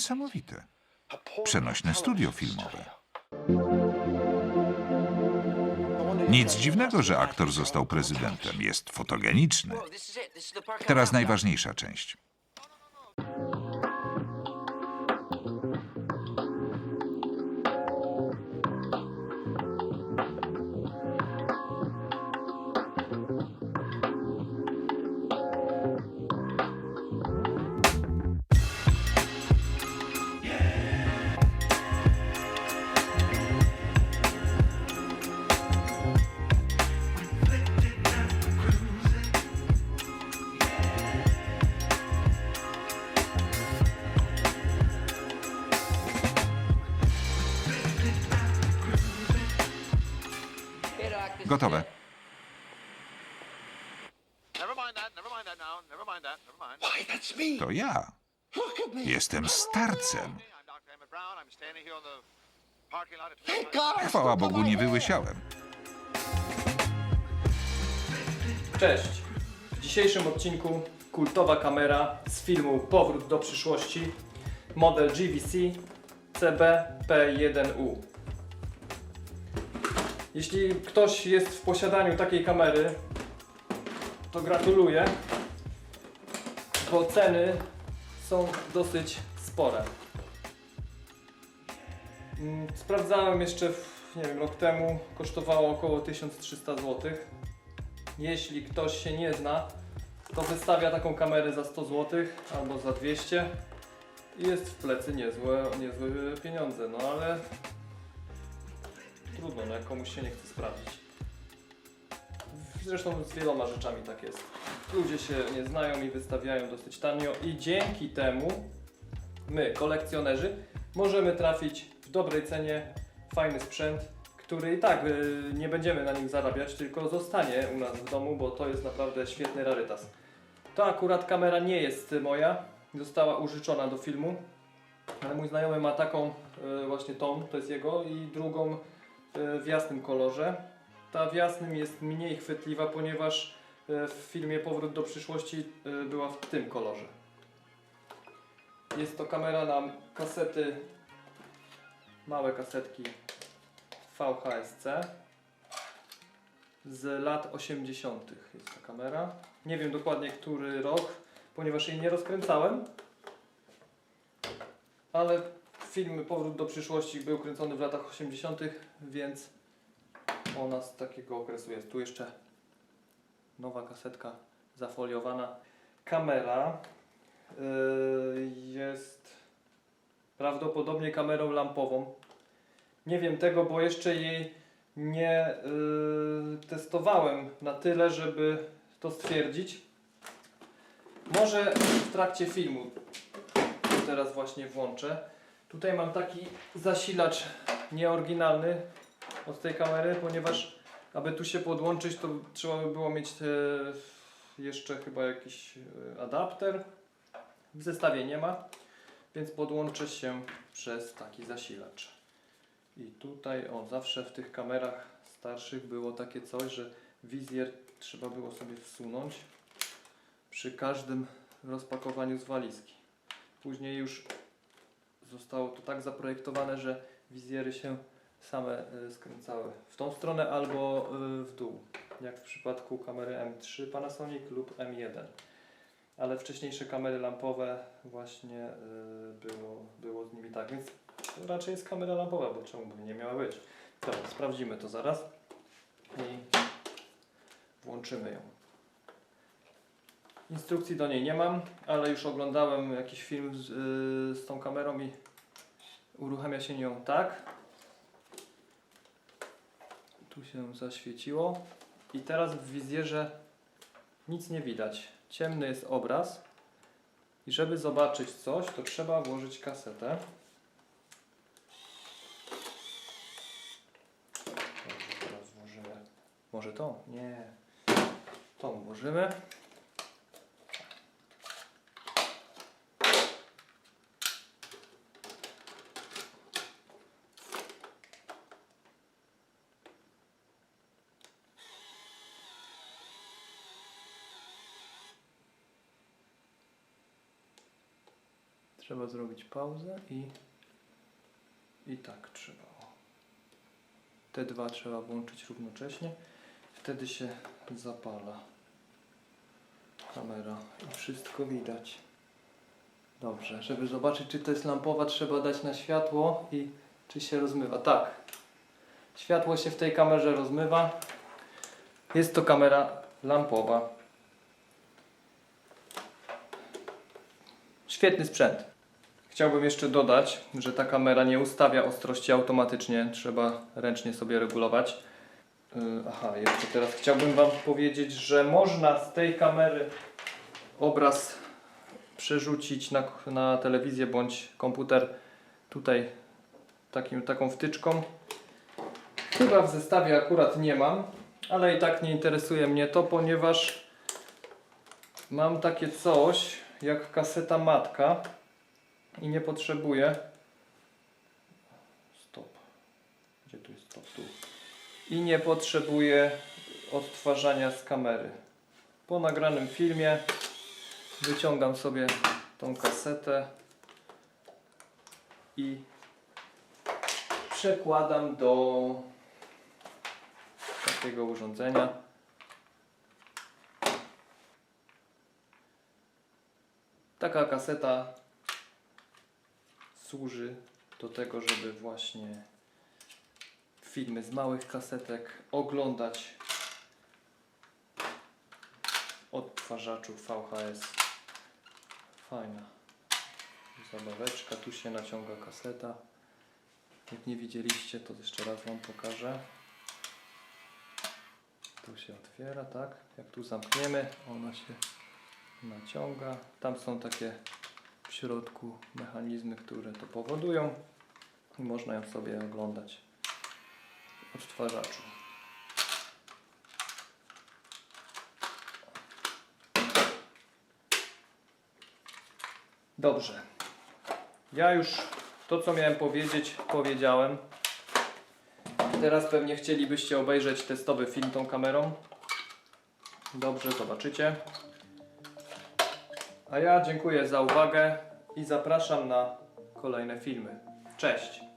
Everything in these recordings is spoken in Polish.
Niesamowite. Przenośne studio filmowe. Nic dziwnego, że aktor został prezydentem. Jest fotogeniczny. Teraz najważniejsza część. On the parking lot at Chwała Bogu, nie wyłysiałem. Cześć! W dzisiejszym odcinku kultowa kamera z filmu Powrót do przyszłości. Model GVC CB-P1U. Jeśli ktoś jest w posiadaniu takiej kamery, to gratuluję, bo ceny są dosyć spore. Mm, Sprawdzałem jeszcze, nie wiem, rok temu, kosztowało około 1300 zł. Jeśli ktoś się nie zna, to wystawia taką kamerę za 100 zł albo za 200 i jest w plecy niezłe, niezłe pieniądze, no ale trudno, no jak komuś się nie chce sprawdzić. Zresztą z wieloma rzeczami tak jest. Ludzie się nie znają i wystawiają dosyć tanio i dzięki temu my, kolekcjonerzy, możemy trafić w dobrej cenie fajny sprzęt, który i tak y, nie będziemy na nim zarabiać, tylko zostanie u nas w domu, bo to jest naprawdę świetny rarytas. To akurat kamera nie jest moja, została użyczona do filmu, ale mój znajomy ma taką y, właśnie tą, to jest jego, i drugą w jasnym kolorze. Ta w jasnym jest mniej chwytliwa, ponieważ y, w filmie Powrót do przyszłości y, była w tym kolorze. Jest to kamera na kasety, małe kasetki VHSC z lat 80. jest ta kamera. Nie wiem dokładnie który rok, ponieważ jej nie rozkręcałem. Ale film Powrót do przyszłości był kręcony w latach 80., więc ona z takiego okresu jest. Tu jeszcze nowa kasetka zafoliowana. Kamera yy, jest prawdopodobnie kamerą lampową. Nie wiem tego, bo jeszcze jej nie yy, testowałem na tyle, żeby to stwierdzić. Może w trakcie filmu teraz właśnie włączę. Tutaj mam taki zasilacz nieoryginalny od tej kamery, ponieważ aby tu się podłączyć, to trzeba by było mieć e, jeszcze chyba jakiś e, adapter. W zestawie nie ma, więc podłączę się przez taki zasilacz. I tutaj, o, zawsze w tych kamerach starszych było takie coś, że wizjer trzeba było sobie wsunąć przy każdym rozpakowaniu z walizki. Później już zostało to tak zaprojektowane, że wizjery się same y, skręcały w tą stronę albo y, w dół, jak w przypadku kamery M3 Panasonic lub M1. Ale wcześniejsze kamery lampowe właśnie y, było, było z nimi tak, więc raczej jest kamera lampowa, bo czemu by nie miała być? Dobra, sprawdzimy to zaraz i włączymy ją. Instrukcji do niej nie mam, ale już oglądałem jakiś film z, yy, z tą kamerą i uruchamia się nią tak. Tu się zaświeciło i teraz w wizjerze nic nie widać. Ciemny jest obraz i żeby zobaczyć coś, to trzeba włożyć kasetę. Może tą? Nie. Tą włożymy. Trzeba zrobić pauzę i i tak trzeba. Te dwa trzeba włączyć równocześnie. Wtedy się zapala kamera i wszystko widać. Dobrze, żeby zobaczyć czy to jest lampowa trzeba dać na światło i czy się rozmywa. Tak. Światło się w tej kamerze rozmywa. Jest to kamera lampowa. Świetny sprzęt. Chciałbym jeszcze dodać, że ta kamera nie ustawia ostrości automatycznie, trzeba ręcznie sobie regulować. Yy, Aha, jeszcze teraz chciałbym Wam powiedzieć, że można z tej kamery obraz przerzucić na, na telewizję bądź komputer tutaj takim, taką wtyczką. Chyba w zestawie akurat nie mam, ale i tak nie interesuje mnie to, ponieważ mam takie coś jak kaseta matka i nie potrzebuję. Stop. Gdzie tu jest stop? Tu. I nie potrzebuję odtwarzania z kamery. Po nagranym filmie wyciągam sobie tą kasetę i przekładam do takiego urządzenia. Taka kaseta służy do tego, żeby właśnie filmy z małych kasetek oglądać odtwarzaczu VHS. Fajna zabaweczka, tu się naciąga kaseta. Jak nie widzieliście, to jeszcze raz Wam pokażę. Tu się otwiera, tak? Jak tu zamkniemy, ona się naciąga. Tam są takie w środku mechanizmy, które to powodują i można ją sobie oglądać w odtwarzaczu. Dobrze. Ja już to, co miałem powiedzieć, powiedziałem. Teraz pewnie chcielibyście obejrzeć testowy film tą kamerą. Dobrze, zobaczycie. A ja dziękuję za uwagę i zapraszam na kolejne filmy. Cześć!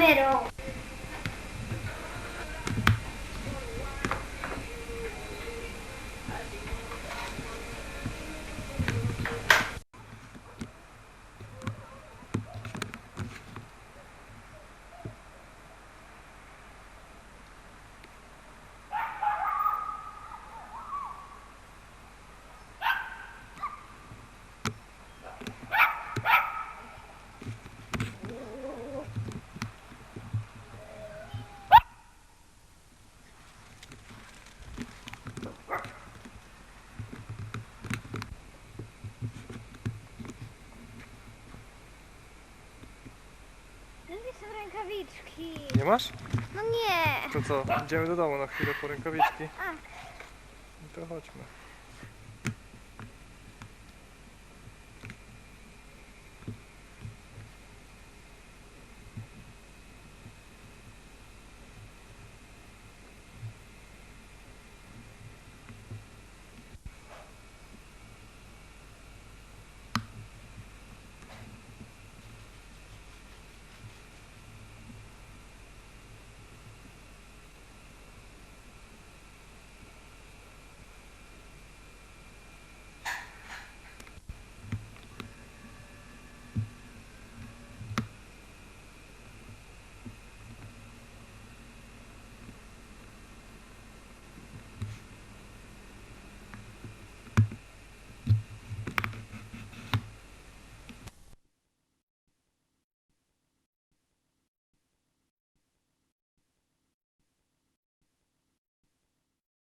Kamerą. Gdzie są rękawiczki? Nie masz? No nie. To co, idziemy do domu na chwilę po rękawiczki. A. No to chodźmy.